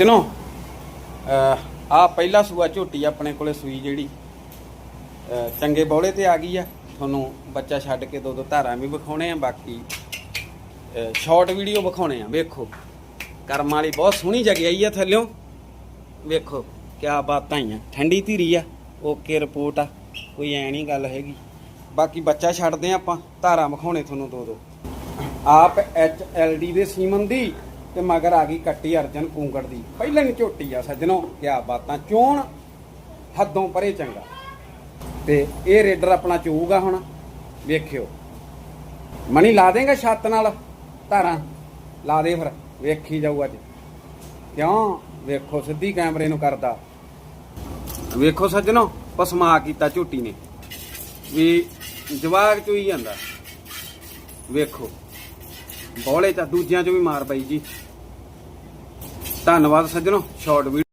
ਦਿਨੋ ਆ ਪਹਿਲਾ ਸੂਆ ਝੋਟੀ ਆਪਣੇ ਕੋਲੇ ਸੂਈ ਜਿਹੜੀ ਚੰਗੇ ਬੌਲੇ ਤੇ ਆ ਗਈ ਆ। ਤੁਹਾਨੂੰ ਬੱਚਾ ਛੱਡ ਕੇ ਦੋ ਦੋ ਧਾਰਾਂ ਵੀ ਵਿਖਾਉਣੇ ਆ, ਬਾਕੀ ਸ਼ਾਰਟ ਵੀਡੀਓ ਵਿਖਾਉਣੇ ਆ। ਵੇਖੋ, ਕਰਮ ਵਾਲੀ ਬਹੁਤ ਸੋਹਣੀ ਜਗਿਆਈ ਆ ਥੱਲਿਓ। ਵੇਖੋ, ਕਿਆ ਬਾਤਾਂ ਹੀ ਆ ਠੰਡੀ ਧੀਰੀ ਆ ਓਕੇ ਰਿਪੋਰਟ ਆ, ਕੋਈ ਐ ਨਹੀਂ ਗੱਲ ਹੈਗੀ। ਬਾਕੀ ਬੱਚਾ ਛੱਡਦੇ ਆ ਆਪਾਂ, ਧਾਰਾਂ ਵਿਖਾਉਣੇ ਤੁਹਾਨੂੰ ਦੋ ਦੋ। ਆਪ ਐਚ ਐਲ ਡੀ ਦੇ ਸੀਮਨ ਦੀ ਤੇ ਮਗਰ ਆ ਗਈ ਕੱਟੀ ਅਰਜਨ ਕੂੰਗੜ ਦੀ। ਪਹਿਲਾਂ ਨਹੀਂ ਝੋਟੀ ਆ ਸੱਜਣੋ, ਕਿਆ ਬਾਤਾਂ। ਚੋਣ ਹੱਦੋਂ ਪਰੇ ਚੰਗਾ। ਤੇ ਇਹ ਰੇਡਰ ਆਪਣਾ ਚੂਗਾ ਹੁਣ, ਵੇਖਿਓ। ਮਣੀ ਲਾ ਦੇਗਾ ਛੱਤ ਨਾਲ ਧਾਰਾਂ? ਲਾ ਦੇ ਫਿਰ, ਵੇਖੀ ਜਾਊ ਅੱਜ। ਕਿਉਂ? ਵੇਖੋ, ਸਿੱਧੀ ਕੈਮਰੇ ਨੂੰ ਕਰਦਾ। ਵੇਖੋ ਸੱਜਣੋ, ਪਸਮਾ ਕੀਤਾ ਝੋਟੀ ਨੇ। ਵੀ ਜਵਾਗ ਚੋਈ ਜਾਂਦਾ। ਵੇਖੋ। ਬੋਲੇ ਤਾਂ ਦੂਜਿਆਂ ਚੋਂ ਵੀ ਮਾਰ ਪਈ ਜੀ। ਧੰਨਵਾਦ ਸੱਜਣੋ ਸ਼ਾਰਟ ਵੀਡੀਓ